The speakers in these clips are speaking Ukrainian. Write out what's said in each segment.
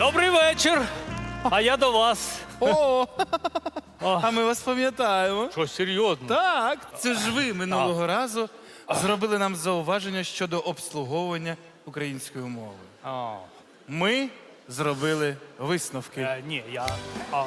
Добрий вечір. А я до вас. О, а ми вас пам'ятаємо. Що, серйозно? Так, це ж ви минулого разу зробили нам зауваження щодо обслуговування української мови. Ми зробили висновки. е, ні, я. А.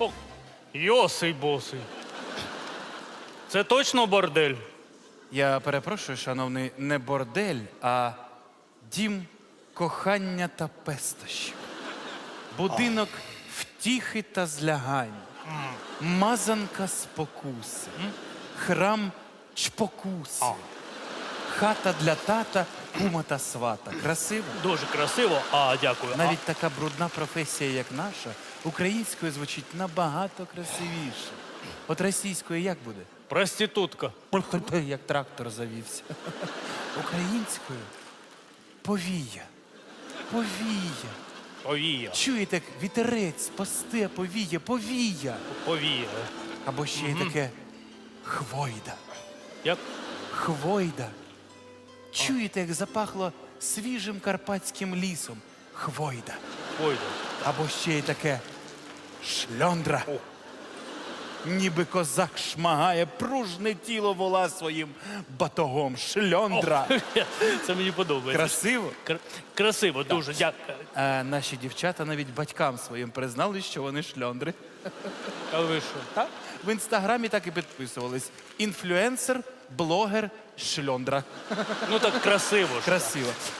О, Йосий босий. Це точно бордель? Я перепрошую, шановний, не бордель, а дім кохання та пестощів. Будинок втіхи та злягань. Мазанка спокуси. Храм чпокуси. Хата для тата, кума та свата. Красиво? Дуже красиво. А, дякую. Навіть така брудна професія, як наша, українською звучить набагато красивіше. От російською як буде? Проститутка. Як трактор завівся. Українською повія. Повія. Повія. Чуєте, як вітерець пасте, повія, повія. Повія. Або ще є таке хвойда. Як? Хвойда. Чуєте, як запахло свіжим карпатським лісом. Хвойда. Ой. Або ще й таке шльондра. О. Ніби козак шмагає пружне тіло вола своїм батогом. Шльондра. Це мені подобається. Красиво. Кр- Красиво, дуже дякую. А наші дівчата навіть батькам своїм признали, що вони шльондри. А ви що? Так? В інстаграмі так і підписувались. Інфлюенсер, блогер, шльондра. Ну так красиво. Красиво.